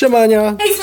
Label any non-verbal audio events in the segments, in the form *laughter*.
Siemania. Hej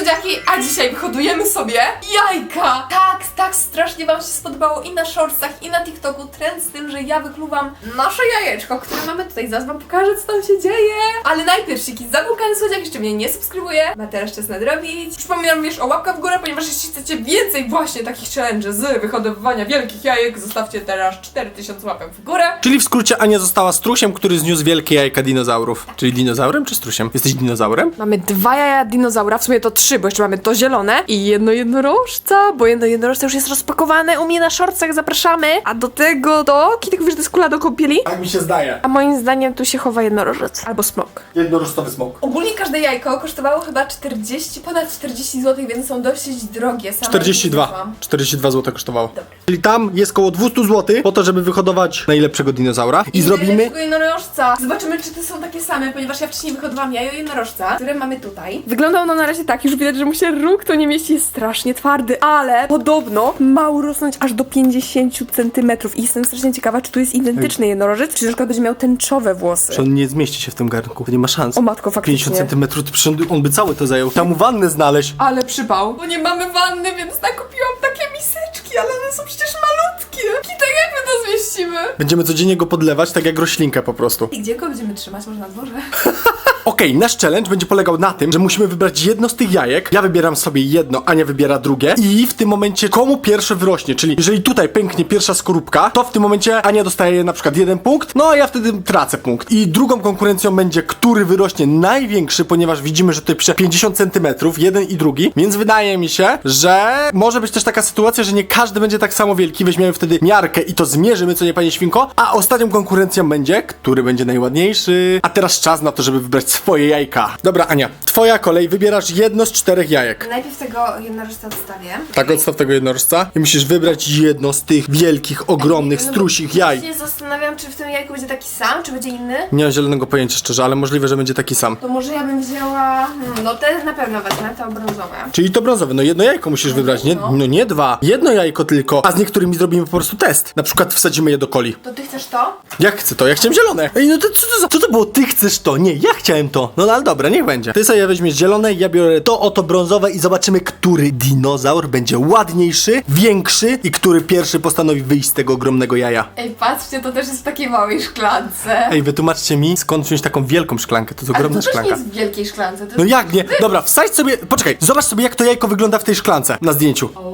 a dzisiaj wyhodujemy sobie jajka! Tak, tak strasznie wam się spodobało i na shortsach, i na TikToku trend z tym, że ja wykluwam nasze jajeczko, które mamy tutaj. Zaraz wam pokażę, co tam się dzieje. Ale najpierw, jeśli zapukany słodziak jeszcze mnie nie subskrybuje, ma teraz czas nadrobić. Przypominam również o łapkach w górę, ponieważ jeśli chcecie więcej właśnie takich challenge z wyhodowywania wielkich jajek, zostawcie teraz 4000 łapek w górę. Czyli w skrócie Ania została strusiem, który zniósł wielkie jajka dinozaurów. Czyli dinozaurem czy strusiem? Jesteś dinozaurem? Mamy dwa jaja dinozaura, w sumie to trzy, bo jeszcze mamy to zielone i jedno jednorożca, bo jedno jednorożce już jest rozpakowane u mnie na shortsach, zapraszamy. A do tego to, Kitek mówi, że to jest kula do kąpieli? Tak mi się zdaje. A moim zdaniem tu się chowa jednorożec albo smok. Jednorożcowy smok. Ogólnie każde jajko kosztowało chyba 40, ponad 40 zł, więc są dosyć drogie. Sama 42. kupiłam. 42 zł kosztowało. Czyli tam jest koło 200 zł po to, żeby wyhodować najlepszego dinozaura. I zrobimy... najlepszego jednorożca. Zobaczymy, czy te są takie same, ponieważ ja wcześniej wyhodowałam jajo jednorożca, które mamy tutaj. Wygląda ono na razie tak, już widać, że mu się róg to nie mieści, jest strasznie twardy, ale podobno ma urosnąć aż do 50 cm i jestem strasznie ciekawa, czy tu jest identyczny jednorożec, czy na przykład będzie miał tęczowe włosy. Że on nie zmieści się w tym garnku. To nie ma szans. O matko, faktycznie. 50 cm, to przecież on by- cały to zajął. Tam mu wannę znaleźć. Ale przypał. Bo nie mamy wanny, więc nakupiłam takie miseczki, ale one są przecież malutkie. Kitek, jak my to zmieścimy? Będziemy codziennie go podlewać, tak jak roślinkę po prostu. I gdzie go będziemy trzymać? Może na dworze? *laughs* Okej, nasz challenge będzie polegał na tym, że musimy wybrać jedno z tych jajek. Ja wybieram sobie jedno, Ania wybiera drugie. I w tym momencie komu pierwsze wyrośnie. Czyli jeżeli tutaj pęknie pierwsza skorupka, to w tym momencie Ania dostaje na przykład jeden punkt, no a ja wtedy tracę punkt. I drugą konkurencją będzie, który wyrośnie największy, ponieważ widzimy, że tutaj pisze 50 cm, jeden i drugi. Więc wydaje mi się, że może być też taka sytuacja, że nie każdy będzie tak samo wielki. Weźmiemy wtedy miarkę i to zmierzymy, co nie panie świnko. A ostatnią konkurencją będzie, który będzie najładniejszy. A teraz czas na to, żeby wybrać swoje jajka. Dobra, Ania, twoja kolej, wybierasz jedno z czterech jajek. Najpierw tego jednorożca odstawię. Tak, odstaw tego jednorożca i musisz wybrać jedno z tych wielkich, ogromnych, strusich jaj. Ja się zastanawiam, czy w tym jajku będzie taki sam, czy będzie inny. Nie mam zielonego pojęcia szczerze, ale możliwe, że będzie taki sam. To może ja bym wzięła... Hmm, no te na pewno wezmę, to brązowe. Czyli to brązowe, no jedno jajko musisz wybrać, nie, no nie dwa. Jedno jajko tylko, a z niektórymi zrobimy po prostu test. Na przykład wsadzimy je do coli. To ty chcesz to? Jak chcę to? Ja chciałem zielone. Ej, no to co to za... Co to było? Ty chcesz to? Nie, ja chciałem to. No ale dobra, niech będzie. Ty sobie weźmiesz zielone, ja biorę to oto brązowe i zobaczymy, który dinozaur będzie ładniejszy, większy i który pierwszy postanowi wyjść z tego ogromnego jaja. Ej, patrzcie, to też jest w takiej małej szklance. Ej, wytłumaczcie mi, skąd wziąć taką wielką szklankę. To jest Ale ogromna to też nie szklanka. jest w wielkiej szklance. To No jest... jak nie? Dobra, wsadź sobie. Poczekaj, zobacz sobie, jak to jajko wygląda w tej szklance na zdjęciu. O.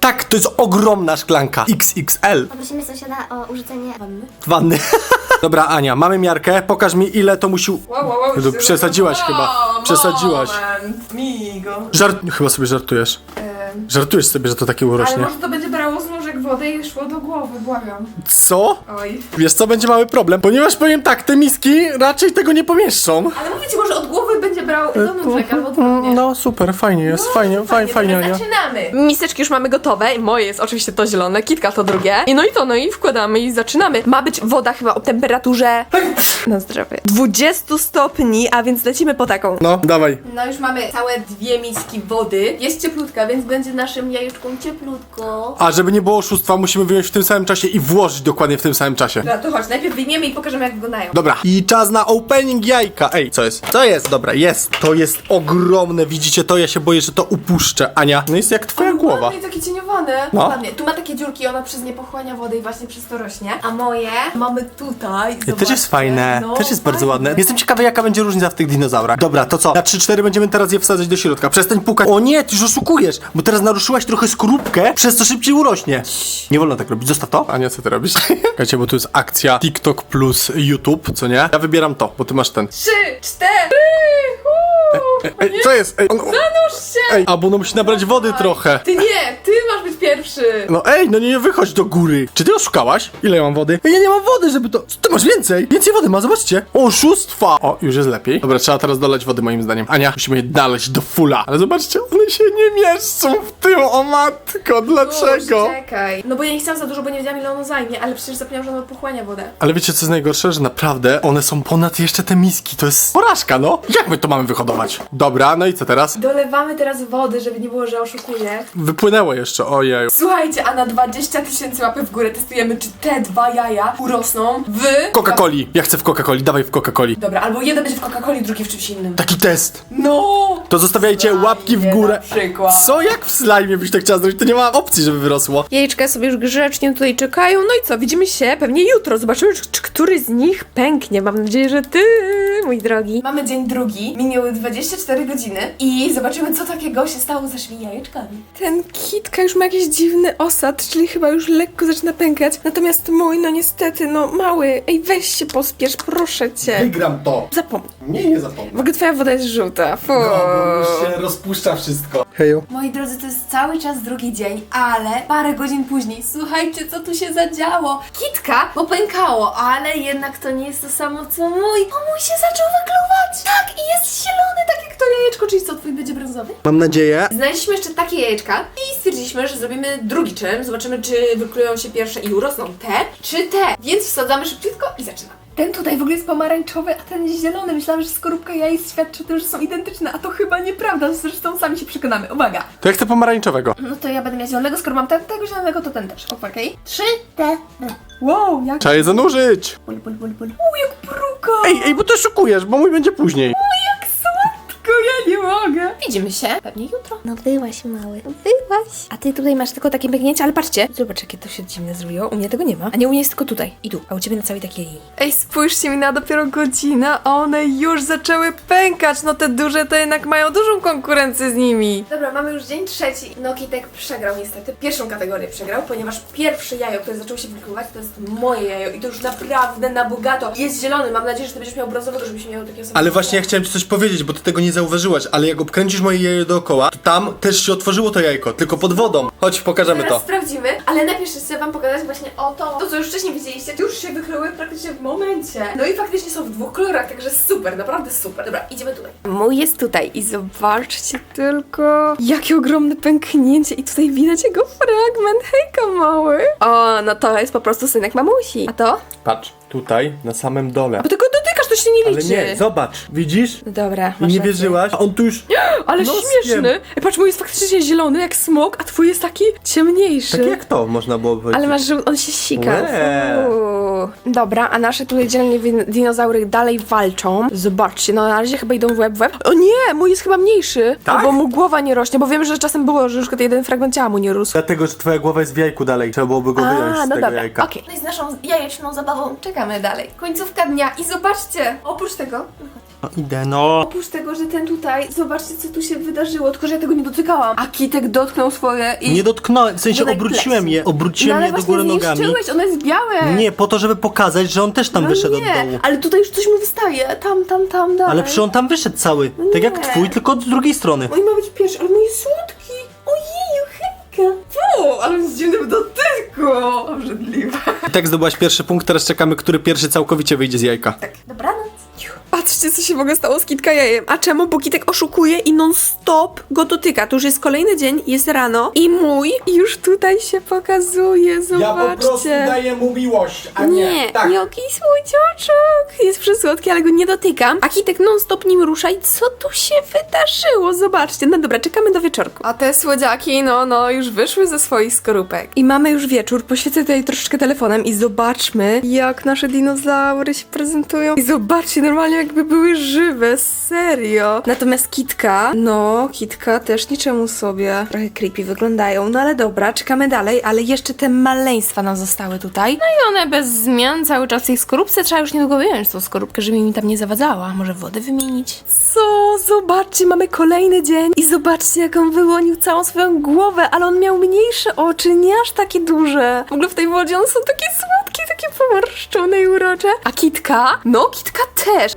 Tak, to jest ogromna szklanka. XXL. Poprosimy sąsiada o użycie Wanny? Wanny. *laughs* Dobra, Ania, mamy miarkę. Pokaż mi, ile to musi. Wow, wow, wow. Przesadziłaś chyba. Przesadziłaś. Moment, migo. Żart... Chyba sobie żartujesz. Żartujesz sobie, że to takie Ale urośnie. może to będzie brało z wody i szło do głowy, błagam. Co? Oj. Wiesz co, będzie mały problem. Ponieważ powiem tak, te miski raczej tego nie pomieszczą. Ale mówię ci, może od głowy będzie brał do nóżek albo odwrotnie. No super, fajnie jest, fajnie, fajnie, fajnie, dobra, Ania. Zaczynamy! Miseczki już mamy gotowe. Moje jest oczywiście to zielone, kitka to drugie. I no i to, no i wkładamy i zaczynamy. Ma być woda chyba o temperaturze... Na zdrowie. 20 stopni, a więc lecimy po taką. No, dawaj. No już mamy całe dwie miski wody. Jest cieplutka, więc będzie naszym jajeczką cieplutko. A żeby nie było oszustwa, musimy wyjąć w tym samym czasie i włożyć dokładnie w tym samym czasie. Dobra, to chodź, najpierw wyjmiemy i pokażemy jak wyglądają. Dobra, i czas na opening jajka. Ej, co jest? Co jest? Dobra, jest. To jest ogromne, widzicie to? Ja się boję, że to upuszczę. Ania, no jest jak twoja głowa. Ładnie, takie cieniowane. No. Ładnie. Tu ma takie dziurki, ona przez nie pochłania wodę i właśnie przez to rośnie. A moje mamy tutaj. Też jest fajne, No, też jest bardzo fajne. ładne. Jestem ciekawy, jaka będzie różnica w tych dinozaurach. Dobra, to co? Na 3-4 będziemy teraz je wsadzać do środka. Przestań pukać. O nie, ty już oszukujesz, bo teraz naruszyłaś trochę skorupkę, przez co szybciej urośnie. Nie wolno tak robić, zostaw to. Ania, co ty robisz? *laughs* Słuchajcie, bo tu jest akcja TikTok plus YouTube, co nie? Ja wybieram to, bo ty masz ten. Trzy, cztery! Uuu, Ej, co jest? Ej, on, Zanurz się! ej, a bo no musi nabrać wody trochę. Ty nie, ty masz być pierwszy. No ej, no nie, nie wychodź do góry. Czy ty oszukałaś? Ile ja mam wody? Ej, ja nie mam wody, żeby to... Ty masz więcej. Więcej wody ma, zobaczcie. Oszustwa. O, już jest lepiej. Dobra, trzeba teraz dolać wody moim zdaniem. Ania, musimy je naleć do fula. Ale zobaczcie, one się nie mieszczą w tym, o matko, dlaczego? Uż, czekaj. No bo ja nie chciałam za dużo, bo nie wiedziałam ile ono zajmie, ale przecież zapomniałam, że ono pochłania wodę. Ale wiecie co jest najgorsze? Że naprawdę one są ponad jeszcze te miski. To jest porażka, no. Jak my to mamy wyhodować? Dobra, no i co teraz? Dolewamy teraz wody, żeby nie było, że oszukuję. Wypłynęło jeszcze, ojej. Słuchajcie, a na 20 tysięcy łapy w górę testujemy, czy te dwa jaja urosną w... Coca-Coli. Ja chcę w Coca-Coli, dawaj w Coca-Coli. Dobra, albo jeden będzie w Coca-Coli, drugi w czymś innym. Taki test. No! To zostawiajcie Slime łapki w górę. na przykład. Co, jak w slime byś tak chciała zrobić? To nie ma opcji, żeby wyrosło. Jajeczka sobie już grzecznie tutaj czekają. No i co, widzimy się pewnie jutro. Zobaczymy, czy, czy który z nich pęknie. Mam nadzieję, że ty, mój drogi. Mamy dzień drugi, minęły 24 godziny i zobaczymy, co takiego się stało z naszymi jajeczkami. Ten kitka już ma jakiś dziwny osad, czyli chyba już lekko zaczyna pękać. Natomiast mój, no niestety, no mały. Ej, weź się pospiesz, proszę cię. Wygram to. Zapomnij. Nie, nie zapomnę. W ogóle twoja woda jest żółta. Fu. rozpuszcza wszystko. Hejo. Moi drodzy, to jest cały czas drugi dzień, ale parę godzin później, słuchajcie, co tu się zadziało. Kitka popękało, ale jednak to nie jest to samo, co mój. O, mój się zaczął twój będzie brązowy? Mam nadzieję. Znaleźliśmy jeszcze takie jajeczka i stwierdziliśmy, że zrobimy drugi challenge. Zobaczymy, czy wyklują się pierwsze i urosną te, czy te. Więc wsadzamy szybciutko i zaczynamy. Ten tutaj w ogóle jest pomarańczowy, a ten jest zielony. Myślałam, że skorupka jaj świadczy o tym, że są identyczne, a to chyba nieprawda. Zresztą sami się przekonamy. Uwaga! To jak chcę pomarańczowego. No to ja będę miała zielonego, skoro mam ten, tego zielonego, to ten też. Okej? Trzy, Te. Wow, jak Trzeba je zanurzyć. bul, bul, bul, bul. U, jak bruko! Ej, ej, bo to szukujesz, bo mój będzie później. Widzimy się pewnie jutro. No wyłaś mały. A ty tutaj masz tylko takie pęknięcie, ale patrzcie. Zobacz, jakie to się dziwne zrobiło. U mnie tego nie ma. A nie, u mnie jest tylko tutaj i tu. A u ciebie na całej takiej linii. Ej, spójrzcie mi na dopiero godzina, a one już zaczęły pękać. No te duże to jednak mają dużą konkurencję z nimi. Dobra, mamy już dzień trzeci. No Kitek przegrał niestety. Pierwszą kategorię przegrał, ponieważ pierwsze jajo, które zaczęło się wykluwać, to jest moje jajo i to już naprawdę na bogato. Jest zielony, mam nadzieję, że ty będziesz miał brązowego, żebyś miał takie same. Ale właśnie ja chciałem ci coś powiedzieć, bo ty tego nie zauważyłaś, ale jak obkręcisz moje jajo dookoła, to tam też się otworzyło to jajko, tylko pod wodą. Chodź, pokażemy Teraz to. sprawdzimy, ale najpierw chcę wam pokazać właśnie o to, to co już wcześniej widzieliście, już się wykryły praktycznie w momencie. No i faktycznie są w dwóch kolorach, także super, naprawdę super. Dobra, idziemy tutaj. Mój jest tutaj i zobaczcie tylko, jakie ogromne pęknięcie i tutaj widać jego fragment, hejka mały. O, no to jest po prostu synek mamusi. A to? Patrz, tutaj, na samym dole. Bo tego dotykasz, to się nie Ale liczy. nie, zobacz, widzisz? Dobra, I masz nie rację. wierzyłaś? A on tu już *gasps* Ale noskiem. śmieszny. Ej, patrz, mój jest faktycznie zielony jak smok, a twój jest taki ciemniejszy. Tak jak to można było powiedzieć. Ale masz, że on się sika. Łe. Dobra, a nasze tutaj dzielnie dinozaury dalej walczą. Zobaczcie, no na razie chyba idą w łeb w łeb. O nie, mój jest chyba mniejszy. Tak? Bo mu głowa nie rośnie, bo wiem, że czasem było, że na przykład jeden fragment ciała mu nie rósł. Dlatego, że twoja głowa jest w jajku dalej. Trzeba byłoby go wyjąć A, z no tego dobra, jajka. okej. No i z naszą jajeczną zabawą czekamy dalej. Końcówka dnia i zobaczcie, oprócz tego, No idę, no. oprócz tego, że ten tutaj, zobaczcie co tu się wydarzyło, tylko że ja tego nie dotykałam. A Kitek dotknął swoje i... Nie dotknąłem, w sensie Dodaj obróciłem je, No obróciłem ale je do właśnie góry nogami. zniszczyłeś, one jest białe. Nie, po to, żeby pokazać, że on też tam no wyszedł nie, od dołu. ale tutaj już coś mu wystaje, tam, tam, tam, dalej. Ale przecież on tam wyszedł cały. Tak jak Nie. twój, tylko od drugiej strony. Mój ma być pierwszy, ale mój słodki. Ojeju, hejka. Fu, ale z dziwnym dotyku. Obrzydliwe. I tak zdobyłaś pierwszy punkt, teraz czekamy, który pierwszy całkowicie wyjdzie z jajka. Tak, dobranoc. Patrzcie, co się w ogóle stało z Kitka jajem. A czemu? Bo Kitek oszukuje i non-stop go dotyka. To już jest kolejny dzień, jest rano i mój już tutaj się pokazuje, zobaczcie. daję mu miłość, a Nie, tak. jaki słodziaczek! Jest przysłodki, ale go nie dotykam. A Kitek non-stop nim rusza i co tu się wydarzyło? Zobaczcie. No dobra, czekamy do wieczorku. A te słodziaki, no, no, już wyszły ze swoich skorupek. I mamy już wieczór. Poświecę tutaj troszeczkę telefonem i zobaczmy, jak nasze dinozaury się prezentują. I zobaczcie, normalnie jakby były żywe, serio. Natomiast Kitka, no, Kitka też niczemu sobie. Trochę creepy wyglądają, no ale dobra, czekamy dalej, ale jeszcze te maleństwa nam zostały tutaj. No i one bez zmian cały czas w tej skorupce. Trzeba już niedługo wyjąć tą skorupkę, żeby mi tam nie zawadzała. Może wodę wymienić? Co? Zobaczcie, mamy kolejny dzień i zobaczcie, jak on wyłonił całą swoją głowę, ale on miał mniejsze oczy, nie aż takie duże. W ogóle w tej wodzie one są takie słodkie, takie pomarszczone i urocze. A Kitka? No, Kitka też.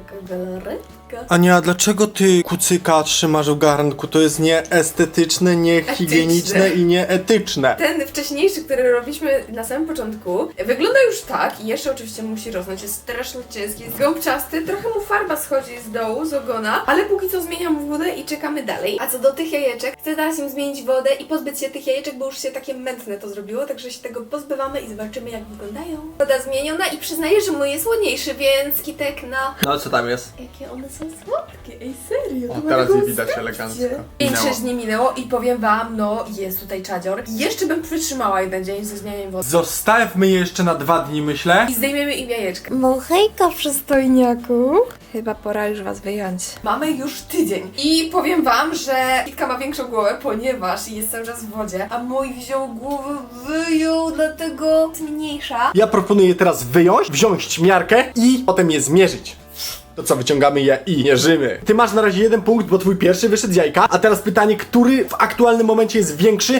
Ania, a dlaczego ty kucyka trzymasz w garnku? To jest nieestetyczne, niehigieniczne i nieetyczne. Ten wcześniejszy, który robiliśmy na samym początku, wygląda już tak i jeszcze oczywiście musi rosnąć. Jest strasznie ciężki, jest gąbczasty, trochę mu farba schodzi z dołu, z ogona, ale póki co zmieniam wodę i czekamy dalej. A co do tych jajeczek, chcę teraz im zmienić wodę i pozbyć się tych jajeczek, bo już się takie mętne to zrobiło, także się tego pozbywamy i zobaczymy jak wyglądają. Woda zmieniona i przyznaję, że mój jest ładniejszy, więc kitek na... No co tam jest? Jakie one są są słodkie, ej serio. O, to teraz je widać elegancko. Pięć, Minęło. sześć dni minęło i powiem wam, no jest tutaj czadzior. Jeszcze bym przytrzymała jeden dzień ze zmianiem wody. Zostawmy je jeszcze na dwa dni, myślę. I zdejmiemy im jajeczka. No hejka, przystojniaku. Chyba pora już was wyjąć. Mamy już tydzień. I powiem wam, że Kitka ma większą głowę, ponieważ jest cały czas w wodzie, a mój wziął głowę, wyjął, dlatego jest mniejsza. Ja proponuję teraz wyjąć, wziąć miarkę i potem je zmierzyć. To co, wyciągamy je i mierzymy. Ty masz na razie jeden punkt, bo twój pierwszy wyszedł z jajka. A teraz pytanie, który w aktualnym momencie jest większy?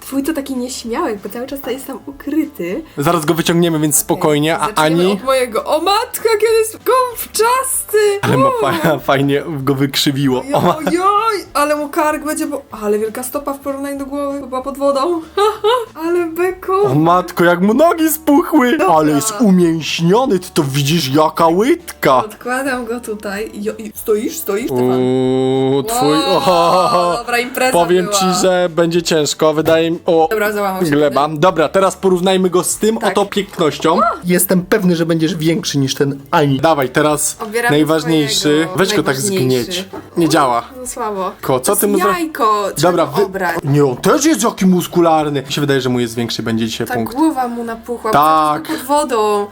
Twój to taki nieśmiałek, bo cały czas jest tam ukryty. Zaraz go wyciągniemy, więc spokojnie, a Zaczniemy Ani... od mojego. O jak on jest gąbczasty! Ale ma O! fa *laughs* fajnie go wykrzywiło. O, ma... Ojoj, ale mu kark będzie, bo... Ale wielka stopa w porównaniu do głowy, była pod wodą. *laughs* ale o beko. matko, jak mu nogi spuchły! Ale jest umięśniony, ty to widzisz, jaka łydka! Odkładam go tutaj. Jo, i stoisz, stoisz, Stefan? Uuu, twój... Wow, Ohohoho. *laughs* dobra impreza Powiem była. ci, że będzie ciężko, wydaje mi... O, Dobra, załamał się. gleba. Dobra, teraz porównajmy go z tym Tak. oto pięknością. Jestem pewny, że będziesz większy niż ten Ani. Dawaj, teraz Obieramy najważniejszy. Weź go tak Najważniejszy. zgnieć. Nie działa. No słabo. Ko, co to ty mu jest zro- jajko, Dobra, wy... obrać. Nie, on też jest jaki muskularny. Mi się wydaje, że mój jest większy, będzie dzisiaj Ta punkt. głowa mu napuchła, Tak. tak. pod wodą.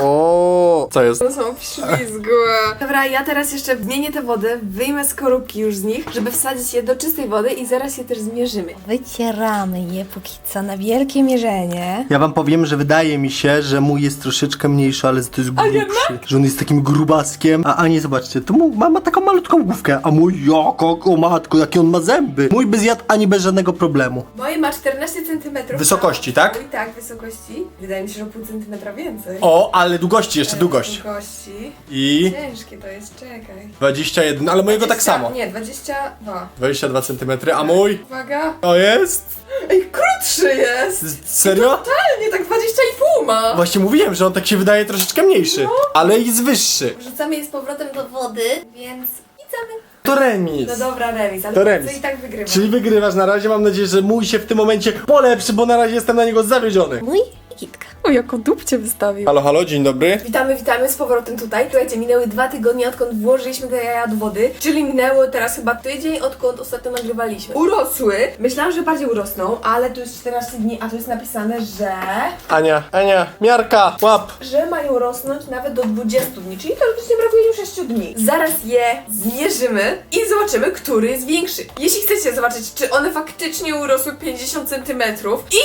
O, co jest? To są wślizgłe. Dobra, ja teraz jeszcze zmienię tę wodę, wyjmę skorupki już z nich, żeby wsadzić je do czystej wody i zaraz je też zmierzymy. Wycieramy je póki co na wielkie mierzenie. Ja wam powiem, że wydaje mi się, że mój jest troszeczkę mniejszy, ale to jest grubszy. Że on jest takim grubaskiem. A Ani, zobaczcie, to mój ma, ma taką malutką główkę. A mój, jako, o matko, jakie on ma zęby. Mój by zjadł Ani bez żadnego problemu. Moje ma 14 cm. Wysokości, tak? Mój tak, wysokości. Wydaje mi się, że o pół centymetra więcej. O, ale długości, jeszcze długość. Długości. I Ciężkie to jest, czekaj. 21, ale mojego tak 20 samo. Nie, 22. 22 cm, a mój? Uwaga. O, jest? Ej, krótszy jest! Serio? Totalnie, tak 20,5 ma! Właśnie mówiłem, że on tak się wydaje troszeczkę mniejszy, ale jest wyższy. Wrzucamy je z powrotem do wody, więc. To remis. No dobra, remis, ale To remis. i tak wygrywa. Czyli wygrywasz na razie, mam nadzieję, że mój się w tym momencie polepszy, bo na razie jestem na niego zawiedziony. Mój i kitka. O, jako dupcie wystawił. Halo, halo, dzień dobry. Witamy, witamy z powrotem tutaj. Słuchajcie, minęły dwa tygodnie, odkąd włożyliśmy te jaja do wody, czyli minęło teraz chyba tydzień, odkąd ostatnio nagrywaliśmy. Urosły. Myślałam, że bardziej urosną, ale tu jest 14 dni, a tu jest napisane, że... Ania, Ania, miarka, łap. że mają rosnąć nawet do 20 dni, czyli teoretycznie brakuje im 6 dni. Zaraz je zmierzymy i zobaczymy, który jest większy. Jeśli chcecie zobaczyć, czy one faktycznie urosły 50 cm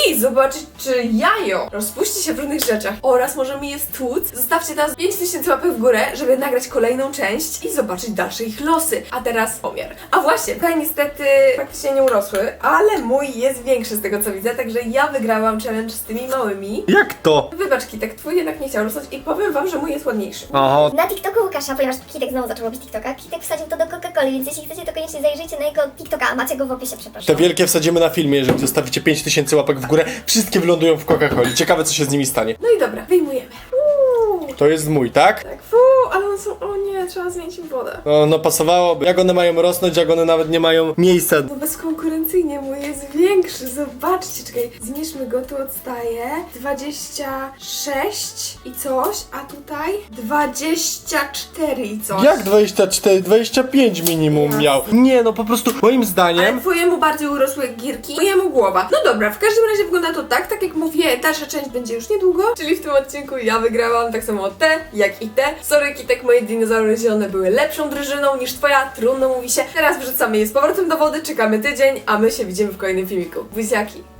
i zobaczyć, czy jajo rozpuści się w różnych rzeczach oraz możemy je stłuc, zostawcie teraz 5000 łapek w górę, żeby nagrać kolejną część i zobaczyć dalsze ich losy. A teraz pomiar. A właśnie, tutaj niestety faktycznie nie urosły, ale mój jest większy z tego co widzę, także ja wygrałam challenge z tymi małymi. Jak to? Wybacz Kitek, twój jednak nie chciał rosnąć i powiem wam, że mój jest ładniejszy. Oho, Na TikToku Łukasza, ponieważ Kitek znowu zaczął robić TikToka, Kitek wsadził to do Coca-Coli, więc jeśli chcecie, to koniecznie zajrzyjcie na jego TikToka, a macie go w opisie, przepraszam. te wielkie wsadzimy na filmie, jeżeli zostawicie 5000 łapek w górę. Wszystkie wylądują w Coca-Coli. Ciekawe, co się z nimi stanie. No i dobra, wyjmujemy. Uuu, To jest mój, tak? tak, fu, ale one są, o nie, trzeba zmienić im wodę. No, no pasowałoby. Jak one mają rosnąć, jak one nawet nie mają miejsca. Bo bezkonkurencyjnie mój jest większy, zobaczcie, czekaj, zmierzmy go, tu odstaje 26 i coś, a tutaj 24 i coś. Jak 24? 25 minimum Jasne. miał. Nie, no po prostu moim Ale zdaniem. twojemu bardziej urosły gierki, mojemu głowa. No dobra, w każdym razie wygląda to tak, tak jak mówię, dalsza część będzie już niedługo, czyli w tym odcinku ja wygrałam tak samo te, jak i te. Sorry Kitek, moje dinozaury zielone były lepszą drużyną niż twoja, trudno mówi się. Teraz wrzucamy je z powrotem do wody, czekamy tydzień, a my się widzimy w kolejnym empírica. Aqui.